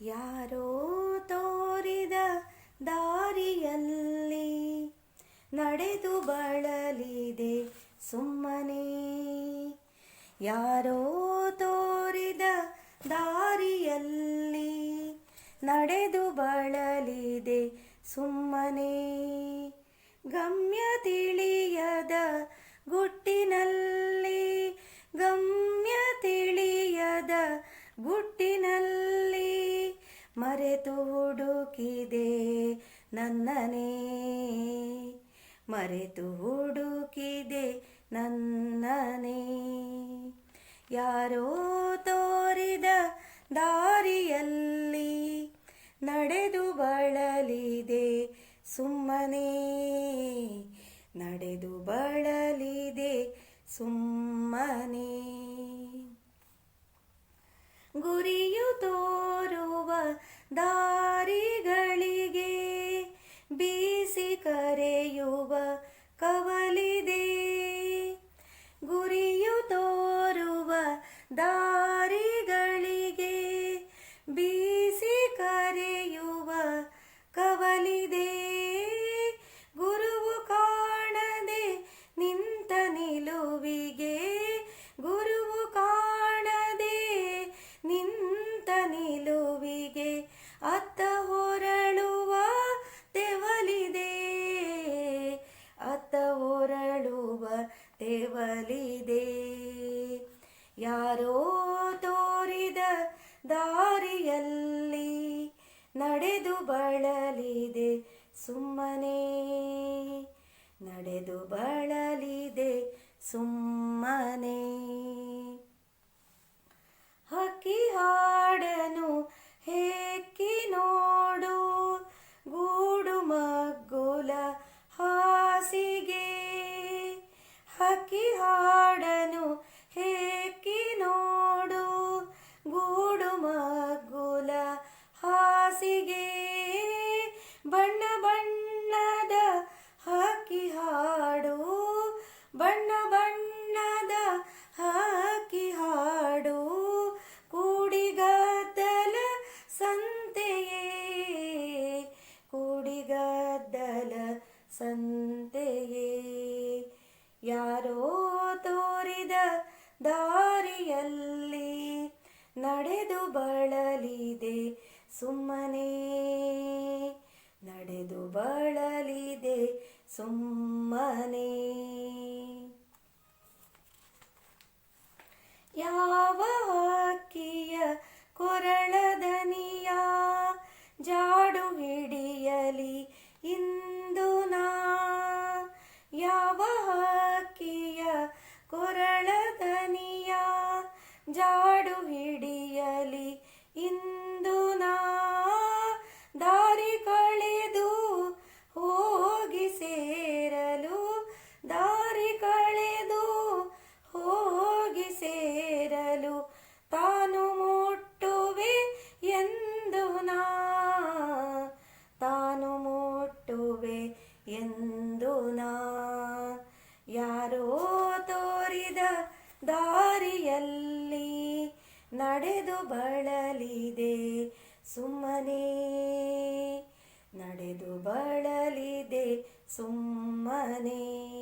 ಯಾರೋ ತೋರಿದ ದಾರಿಯಲ್ಲಿ ನಡೆದು ಬಳಲಿದೆ ಸುಮ್ಮನೆ. ಯಾರೋ ತೋರಿದ ದಾರಿಯಲ್ಲಿ ನಡೆದು ಬಳಲಿದೆ ಸುಮ್ಮನೆ. ಗಮ್ಯ ತಿಳಿಯದ ಗುಟ್ಟಿನಲ್ಲಿ, ಗಮ್ಯ ತಿಳಿಯದ ಗುಟ್ಟಿನಲ್ಲಿ ಮರೆತು ಹುಡುಕಿದೆ ನನ್ನನೇ. ಮರೆತು ಹುಡುಕಿದೆ ನನ್ನನೇ. ಯಾರೋ ತೋರಿದ ದಾರಿಯಲ್ಲಿ ನಡೆದು ಬಳಲಿದೆ ಸುಮ್ಮನೆ. ನಡೆದು ಬಳಲಿದೆ ಸುಮ್ಮನೆ. ಗುರಿಯು ತೋರುವ ದಾರಿಗಳಿಗೆ ಬೀಸಿ ಕರೆಯುವ ಕವಲಿದೆ. ಗುರಿಯು ತೋರುವ ದಾರಿಗಳಿಗೆ ಬೀಸಿ ತೆವಲಿದೆ ಯಾರೋ ತೋರಿದ ದಾರಿಯಲ್ಲಿ ನಡೆದು ಬಳಲಿದೆ. ಸುಮ್ಮನೆ ನಡೆದು ಬಳಲಿದೆ ಸುಮ್ಮನೆ. ಬಣ್ಣ ಬಣ್ಣದ ಹಾಕಿ ಹಾಡು ಕೂಡಿಗದ್ದಲ ಸಂತೆಯೇ ಕೂಡಿಗದ್ದಲ ಸಂತೆಯೇ. ಯಾರೋ ತೋರಿದ ದಾರಿಯಲ್ಲಿ ನಡೆದು ಬಳಲಿದೆ ಸುಮ್ಮನೆ, ನಡೆದು ಬಳಲಿದೆ ಸುಮ್ಮನೆ. ಜಾಡು ಹಿಡಿಯಲಿ. ಇಂದು ನಾ ದಾರಿ ಕಳೆದು ಹೋಗಿ ಸೇರಲು. ದಾರಿ ಕಳೆದು ಹೋಗಿ ಸೇರಲು. ತಾನು ಮುಟ್ಟುವೆ ಎಂದು ನಾ. ತಾನು ಮುಟ್ಟುವೆ ಎಂದು ನಾ. ಯಾರೋ ತೋರಿದ ದಾರಿಯಲ್ಲಿ. ನಡೆದು ಬಳಲಿದೆ. ಸುಮ್ಮನೆ ನಡೆದು ಬಳಲಿದೆ ಸುಮ್ಮನೆ.